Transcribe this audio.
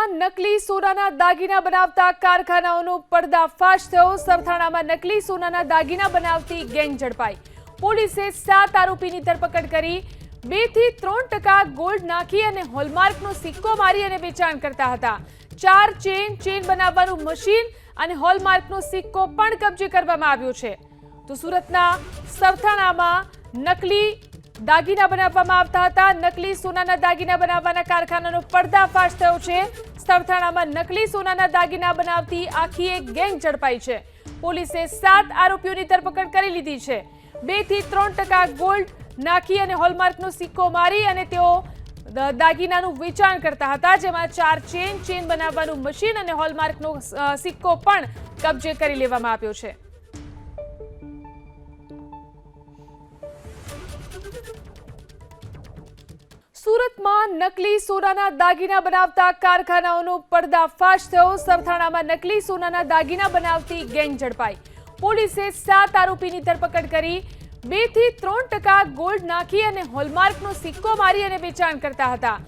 સુરતમાં નકલી સોનાના દાગીના બનાવતા કારખાનાઓનો પર્દાફાશ થયો. સરથાણામાં નકલી સોનાના દાગીના બનાવતી ગેંગ ઝડપાઈ. પોલીસે સાત આરોપીની ધરપકડ કરી બેથી ત્રણ ટકા ગોલ્ડ નાખી અને હોલમાર્કનો સિક્કો મારી અને વેચાણ કરતા હતા. ચાર ચેન ચેન બનાવવાનું મશીન અને હોલમાર્કનો સિક્કો પણ કબજે કરવામાં આવ્યો છે. તો સુરતના સરથાણામાં નકલી દાગીના બનાવવામાં આવતા હતા. નકલી સોનાના દાગીના બનાવવાના કારખાનાનો પર્દાફાશ થયો છે. સરથાણામાં નકલી સોનાના દાગીના બનાવતી આખી એક ગેંગ ઝડપાઈ છે. પોલીસે સાત આરોપીઓની ધરપકડ કરી લીધી છે. બેથી ત્રણ ટકા ગોલ્ડ નાખી અને હોલમાર્કનો સિક્કો મારી અને તેઓ દાગીનાનું વેચાણ કરતા હતા, જેમાં ચાર ચેન ચેન બનાવવાનું મશીન અને હોલમાર્કનો સિક્કો પણ કબજે કરી લેવામાં આવ્યો છે. સુરતમાં નકલી સોનાના દાગીના બનાવતા કારખાનાઓનો પર્દાફાશ થયો. સરથાણામાં નકલી સોનાના દાગીના બનાવતી ગેંગ ઝડપાઈ. પોલીસે સાત આરોપીની ધરપકડ કરી બેથી ત્રણ ટકા ગોલ્ડ નાખી અને હોલમાર્કનો સિક્કો મારી અને વેચાણ કરતા હતા.